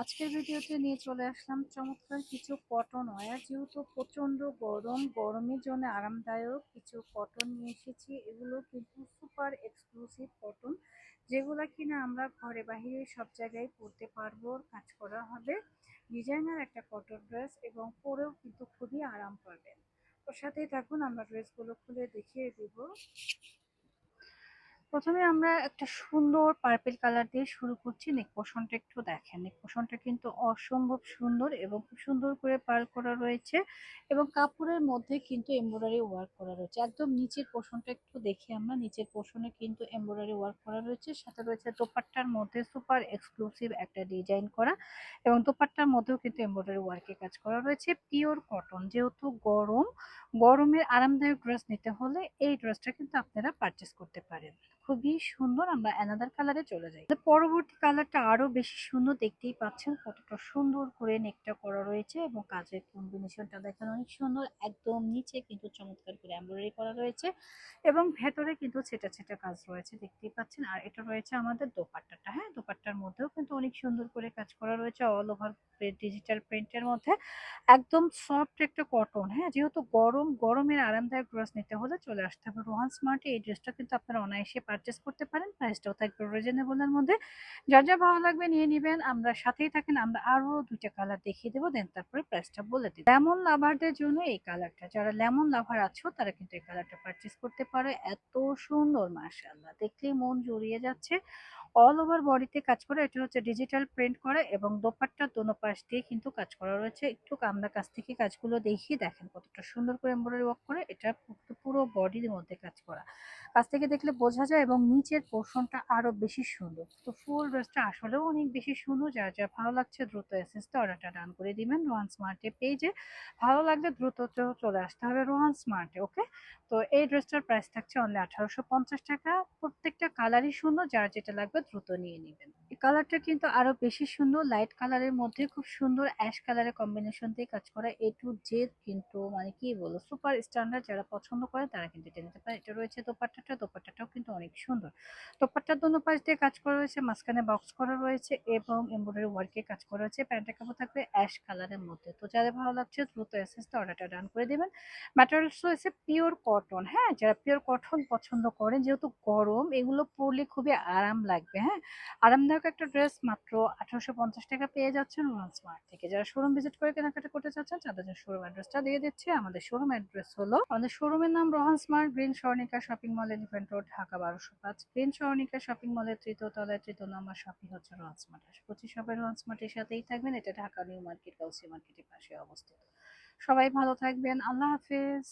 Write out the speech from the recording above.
আজকের ভিডিওতে নিয়ে চলে আসলাম চমৎকার কিছু কটন ওয়্যার। যেহেতু প্রচণ্ড গরম, গরমের জন্য আরামদায়ক কিছু কটন নিয়ে এসেছি। এগুলো কিন্তু সুপার এক্সক্লুসিভ কটন, যেগুলো কিনা আমরা ঘরে বাহিরে সব জায়গায় পরতে পারব, কাজ করা হবে। ডিজাইনার একটা কটন ড্রেস এবং পরেও কিন্তু খুবই আরাম পাবেন। ওর সাথেই থাকুন, আমরা ড্রেসগুলো খুলে দেখিয়ে দিব। প্রথমে আমরা একটা সুন্দর পার্পেল কালার দিয়ে শুরু করছি। নেক পোষণটা একটু দেখেন। নেক পোষণটা কিন্তু অসম্ভব সুন্দর এবং খুব সুন্দর করে পার্ল করা রয়েছে এবং কাপড়ের মধ্যে কিন্তু এমব্রয়ডারি ওয়ার্ক করা রয়েছে। একদম নিচের পোষণটা একটু দেখি আমরা। নিচের পোষণে কিন্তু এমব্রয়ডারি ওয়ার্ক করা রয়েছে। সাথে রয়েছে দোপাট্টার মধ্যে সুপার এক্সক্লুসিভ একটা ডিজাইন করা এবং দোপাট্টার মধ্যেও কিন্তু এমব্রয়ডারি ওয়ার্কের কাজ করা রয়েছে। পিওর কটন যেহেতু গরম, গরমের আরামদায়ক ড্রেস নিতে হলে এই ড্রেসটা কিন্তু আপনারা পারচেস করতে পারেন। খুবই সুন্দর আমরা অ্যানাদার কালারে চলে যাই। পরবর্তী কালারটা আরও বেশি সুন্দর দেখতেই পাচ্ছেন, কতটা সুন্দর করে নেকটা করা রয়েছে এবং কাজের কম্বিনেশনটা দেখেন অনেক সুন্দর, একদম নিচে কিন্তু চমৎকার করে এমব্রয়ডারি করা রয়েছে এবং ভেতরে কিন্তু ছেটা ছেটা কাজ রয়েছে দেখতেই পাচ্ছেন। আর এটা রয়েছে আমাদের দোপাট্টাটা হ্যাঁ? দোপাট্টার মধ্যেও কিন্তু অনেক সুন্দর করে কাজ করা রয়েছে অল ওভার ডিজিটাল প্রিন্টের মধ্যে। একদম সফট একটা কটন হ্যাঁ? যেহেতু গরম, গরমের আরামদায়ক ড্রেস নিতে হলে চলে আসতে হবে। রোহান স্মার্টে এই ড্রেসটা কিন্তু আপনারা অনায়াসে পারচেস করতে পারেন। প্রাইসটাও থাকবে রিজনেবলের মধ্যে। যার যা ভালো লাগবে নিয়ে নেবেন। আমরা সাথেই থাকেন, আমরা আরও দুইটা কালার দেখিয়ে দেবো দেন তারপরে প্রাইসটা বলে দিই। লেমন লাভারদের জন্য এই কালারটা যারা লেমন লাভার আছো, তারা কিন্তু এই কালারটা পারচেস করতে পারে। এত সুন্দর মার্শাল্লাহ দেখলেই মন জড়িয়ে যাচ্ছে। অল ওভার বডিতে কাজ করে, এটা হচ্ছে ডিজিটাল প্রিন্ট করা এবং দোপাট্টার দোনো পাশ দিয়ে কিন্তু কাজ করা রয়েছে। একটু আমরা কাছ থেকে কাজগুলো দেখিয়ে দেখেন কতটা সুন্দর করে এমব্রয়ডারি ওয়ার্ক করে, এটা পুরো বডির মধ্যে কাজ করা। কাছ থেকে দেখলে বোঝা যায় এবং নিচের পোর্শনটা আরও বেশি সুন্দর। তো ফুল ড্রেসটা আসলেও অনেক বেশি সুন্দর। যার যা ভালো লাগছে দ্রুত এসএসটা অর্ডারটা ডান করে দিবেন রোহান স্মার্টে পেজে ভালো লাগলে দ্রুত চলে আসতে হবে রোহান স্মার্টে ওকে তো এই ড্রেসটার প্রাইস থাকছে অনলি আঠারোশো পঞ্চাশ টাকা। প্রত্যেকটা কালারই সুন্দর। যার যেটা লাগবে দ্রুত নিয়ে নেবেন। কালারটা কিন্তু আরও বেশি সুন্দর লাইট কালারের মধ্যে খুব সুন্দর অ্যাশ কালারের কম্বিনেশন দিয়ে কাজ করা। এ টু জেড কিন্তু মানে কি বলব সুপার স্ট্যান্ডার্ড যারা পছন্দ করে তারা কিন্তু এটা নিতে পারে। এটা রয়েছে দোপাট্টাটা, দোপাট্টাটাও কিন্তু অনেক সুন্দর। দোপাট্টার দোনো পাশ দিয়ে কাজ করা রয়েছে, মাঝখানে বক্স করা রয়েছে এবং এমব্রয়ডারি ওয়ার্কে কাজ করা রয়েছে। প্যান্টের কাপড় থাকবে অ্যাশ কালারের মধ্যে। তো যাদের ভালো লাগছে দ্রুত এসএসটা অর্ডারটা ডান করে দেবেন। ম্যাটেরিয়ালস রয়েছে পিওর কটন হ্যাঁ? যারা পিওর কটন পছন্দ করেন, যেহেতু গরম, এগুলো পরলে খুবই আরাম লাগবে হ্যাঁ? আরামদায়ক একটা ড্রেস মাত্র আঠারোশো পঞ্চাশ টাকা পেয়ে যাচ্ছেন রোহান স্মার্ট থেকে। যারা শোরুম ভিজিট করে কেনাকাটা করতে চাচ্ছেন, তাদের জন্য শোরুম অ্যাড্রেসটা দিয়ে দিচ্ছে। আমাদের শোরুম অ্যাড্রেস হলো, আমাদের শোরুমের নাম Rohan smart green Swarnika shopping mall Elephant Road Dhaka বারোশো পাঁচ। গ্রিন স্বর্ণিকা শপিং মলের তৃতীয় তলায় তৃতীয় নম্বর শপিং হচ্ছে রোহান স্মার্ট আশা করছি সবাই রোহান স্মার্টের সাথেই থাকবেন। এটা ঢাকা নিউ মার্কেট কাউসি মার্কেটের পাশে অবস্থিত। সবাই ভালো থাকবেন। আল্লাহ হাফেজ।